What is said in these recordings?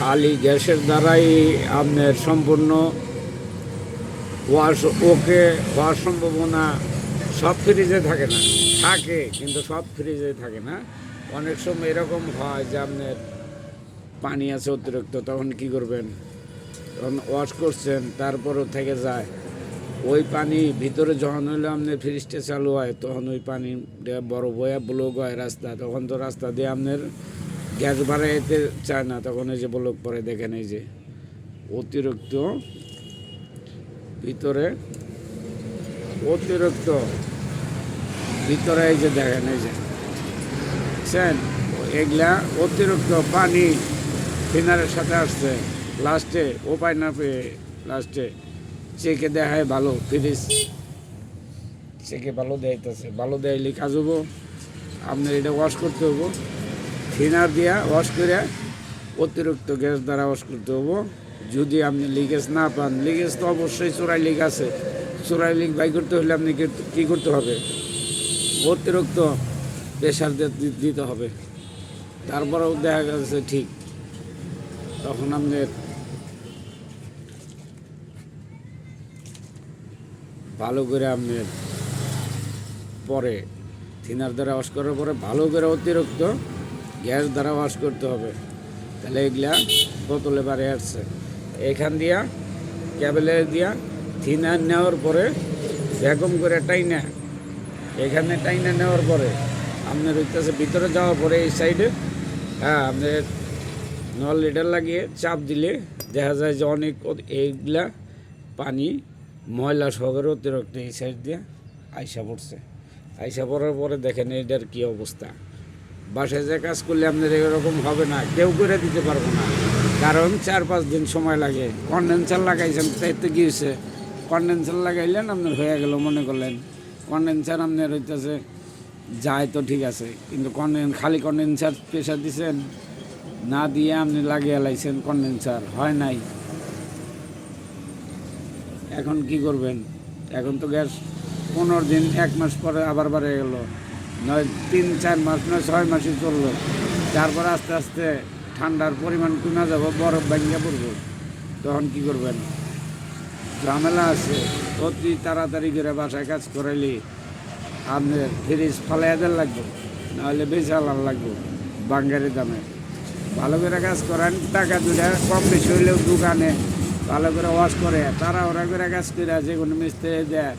খালি গ্যাসের দ্বারাই আপনার সম্পূর্ণ ওয়াশ ওকে হওয়ার সম্ভাবনা সব ফ্রিজে থাকে না। থাকে, কিন্তু সব ফ্রিজে থাকে না। অনেক সময় এরকম হয় যে আপনার পানি আছে অতিরিক্ত, তখন কি করবেন? তখন ওয়াশ করছেন, তারপরও থেকে যায়। ওই পানি ভিতরে যখন হইলে আপনার ফ্রিজটা চালু হয়, তখন ওই পানি বড় বয়া ব্লক হয় রাস্তা, তখন তো রাস্তা দিয়ে আপনার গ্যাস বাড়াইতে চায় না, তখন এই যে ব্লক পরে দেখেন এই যে অতিরিক্ত ভিতরে অতিরিক্ত ভিতরে এই যে দেখেন এই যে, বুঝছেন? এগুলা অতিরিক্ত পানি ফিনারের সাথে আসছে। লাস্টে উপায় না পেয়ে লাস্টে চেকে দেখায় ভালো, ফ্রিজ চেকে ভালো দেখাইতেছে। ভালো দেখাইলে কাজ হব আপনার এটা ওয়াশ করতে হব থিনার দিয়া ওয়াশ করে অতিরিক্ত গ্যাস দ্বারা ওয়াশ করতে হব যদি আপনি লিকেজ না পান লিকেজ তো অবশ্যই চোরাই লিক আছে। চোরাই লিক বাই করতে হলে আপনি কী করতে হবে? অতিরিক্ত প্রেশার দিতে হবে। তারপরেও দেখা গেছে ঠিক। তখন আপনার ভালো করে আপনার পরে থিনার দ্বারা ওয়াশ করার পরে ভালো করে অতিরিক্ত গ্যাস দ্বারা ওয়াশ করতে হবে। তাহলে এগুলা বোতলে বাড়ে আসছে। এখান দিয়া ক্যাবেলে দিয়া থিনার নেওয়ার পরে ভ্যাকুম করে টাইনা, এখানে টাইনা নেওয়ার পরে আপনার হইতেছে ভিতরে যাওয়ার পরে এই সাইডে হ্যাঁ আপনার নল লিটার লাগিয়ে চাপ দিলে দেখা যায় যে অনেক এইগুলা পানি ময়লা সহকারে অতিরিক্ত এই সাইড দিয়ে আইসা পড়ছে। আইসা পড়ার পরে দেখেন এটার কী অবস্থা। বাসায় যে কাজ করলে আপনার এরকম হবে না, কেউ করে দিতে পারব না। কারণ চার পাঁচ দিন সময় লাগে। কন্ডেন্সার লাগাইছেন, তাই তো কি হয়েছে কন্ডেন্সার লাগাইলেন, আপনার হয়ে গেল, মনে করলেন। কন্ডেন্সার আপনার হইতেছে, যায় তো ঠিক আছে। কিন্তু কন্ডেন খালি কন্ডেন্সার প্রেশার দিছেন, না দিয়ে আপনি লাগিয়ে লাইছেন কন্ডেন্সার, হয় নাই। এখন কি করবেন? এখন তো গ্যাস পনেরো দিন, এক মাস পরে আবার বাড়ে গেল। নয়, তিন, চার মাস, নয়, ছয় মাসই চলল। তারপর আস্তে আস্তে ঠান্ডার পরিমাণ কমে যাব, বরফ ভাঙিয়ে পড়ব। তখন কি করবেন? ঝামেলা আছে। অতি তাড়াতাড়ি করে বাসায় কাজ করাইলে আপনার ফ্রিজ ফালাই দেওয়ার লাগবে, নাহলে বেশি আলার লাগবে বাঙ্গারি দামে। ভালো করে কাজ করেন, টাকা দুটা কম বেশি হইলেও দোকানে ভালো করে ওয়াশ করে তারা ওরা করে কাজ করে যে কোনো মিস্ত্রি দেয়,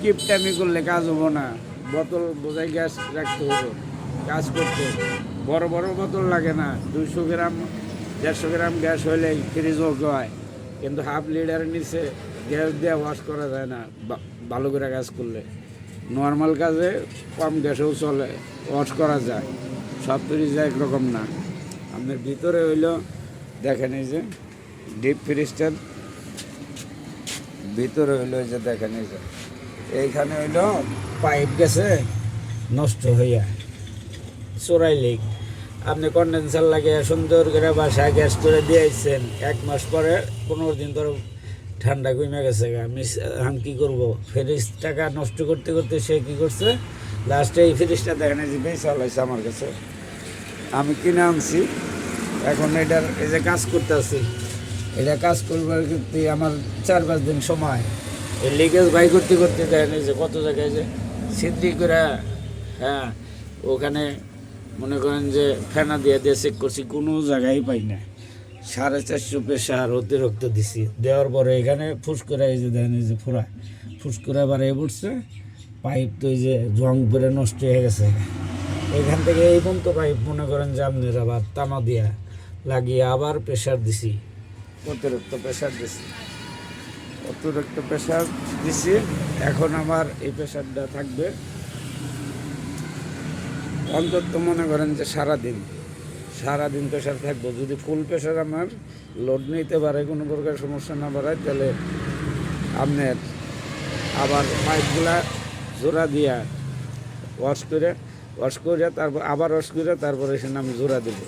কিপটামি করলে কাজ হব না। বোতল বোঝাই গ্যাস রাখতে হবে কাজ করতে। বড় বড় বোতল লাগে না, দুইশো গ্রাম, দেড়শো গ্রাম গ্যাস হইলেই ফ্রিজ ওকে হয়। কিন্তু হাফ লিটারের নিচে গ্যাস দিয়ে ওয়াশ করা যায় না ভালো করে কাজ করলে। নর্মাল কাজে কম গ্যাসেও চলে, ওয়াশ করা যায়। সব ফ্রিজে একরকম না। আপনার ভিতরে হইল, দেখেন এই যে, ডিপ ফ্রিজটার ভিতরে হইল যে, দেখেন এই যে। এইখানে হইল পাইপ গেছে, নষ্ট হইয়া চোরাই লিক। আপনি কন্ডেন্সার লাগে সুন্দর করে বাসায় গ্যাস করে দিয়েছেন এক মাস পরে পনেরো দিন ধরে ঠান্ডা কমে গেছে। আমি এখন কী করব? ফ্রিজ টাকা নষ্ট করতে করতে সে কী করছে? লাস্টে এই ফ্রিজটা দেখেন যে বেশ চালাইছে আমার কাছে। আমি কিনে আনছি। এখন এটার এই যে কাজ করতেছি এটা কাজ করবার করতে আমার চার পাঁচ দিন সময়। এই লিকেজ বাই করতে করতে দেখেন যে কত জায়গায় যে সিদ্ধি করে হ্যাঁ ওখানে মনে করেন যে ফেনা দিয়ে দিয়ে চেক করছি, কোনো জায়গায় পাই না সাড়ে চারশো প্রেশার অতিরিক্ত দিছি। দেওয়ার পরে এখানে ফুস করে এই যে দেখেন যে ফোড়া ফুস করে বাড়িয়ে পড়ছে পাইপ তো এই যে জং পরে নষ্ট হয়ে গেছে। এখান থেকে এই পর্যন্ত পাইপ মনে করেন যে আপনার আবার তামা দিয়া লাগিয়ে আবার প্রেশার দিছি, অতিরিক্ত প্রেশার দিছি। অতিরিক্ত প্রেশার দিছি। এখন আমার এই প্রেশারটা থাকবে। অন্তত মনে করেন যে সারাদিন সারাদিন প্রেশার থাকব। যদি ফুল প্রেশার আমার লোড নিতে পারে, কোনো প্রকার সমস্যা না বাড়ায়, তাহলে আপনার আবার পাইপগুলা জোড়া দিয়া ওয়াশ করে ওয়াশ করে, তারপর আবার ওয়াশ করে, তারপরে সেখানে আমি জোড়া দেব।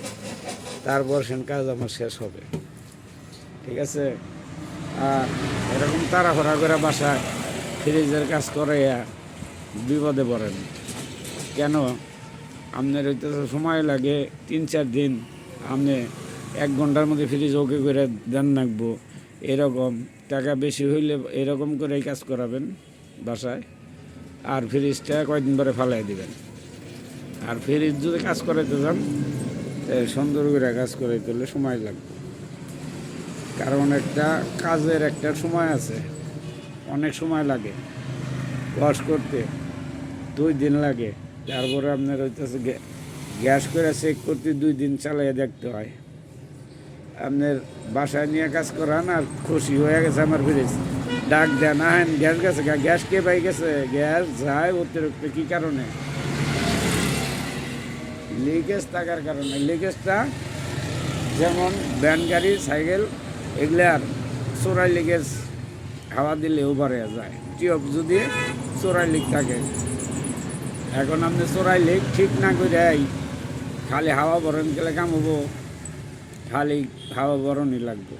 তারপর সেন কাজ আমার শেষ হবে। ঠিক আছে? এরকম তাড়াহুড়া করে বাসায় ফ্রিজের কাজ করে বিপদে পড়েন। কেন? আপনার হইতেছে সময় লাগে, তিন চার দিন আপনি এক ঘণ্টার মধ্যে ফ্রিজ ওকে করে দেন রাখব এরকম টাকা বেশি হইলে এরকম করেই কাজ করাবেন বাসায়। আর ফ্রিজটা কয়দিন পরে ফালাই দিবেন। আর ফ্রিজ যদি কাজ করাইতে যান সুন্দর করে কাজ করাইতে হলে সময় লাগবে। কারণ একটা কাজের একটা সময় আছে। অনেক সময় লাগে। ওয়াশ করতে। দুই দিন লাগে। তারপরে আপনার হইতেছে গ্যা- গ্যাস করে চেক করতে দুই দিন চালিয়ে দেখতে হয়। আপনার বাসায় নিয়ে কাজ করান আর খুশি হয়ে গেছে আমার ফ্রিজ। ডাক দেন, আহেন, গ্যাস গেছে গ্যাস কে পাই গেছে? গ্যাস যায় অতিরিক্ত কী কারণে? লিকেজ থাকার কারণে। লিকেজটা যেমন ভ্যান, গাড়ি, সাইকেল এগুলার চোরাই লিকেজ হাওয়া দিলে ওভারে যায়। টিউব যদি চোরাই লিক থাকে। এখন আপনি চোরাই লিক ঠিক না করে খালি হাওয়া বরণ গেলে কাম হব। খালি হাওয়া বরণই লাগবে।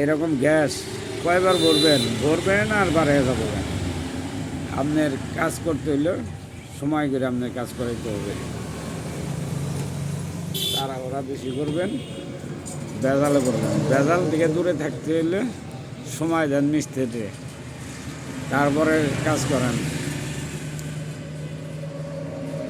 এরকম গ্যাস কয়বার ভরবেন? ভরবেন আর বাড়ে যাব। আপনার কাজ করতে হইলে সময় করে আপনার কাজ করাইতে হবে। তারা ওরা বেশি করবেন। বেজালে করবেন বেজাল থেকে দূরে থাকতে হলে সময় দেন মিস্ত্রিতে। তারপরে কাজ করেন।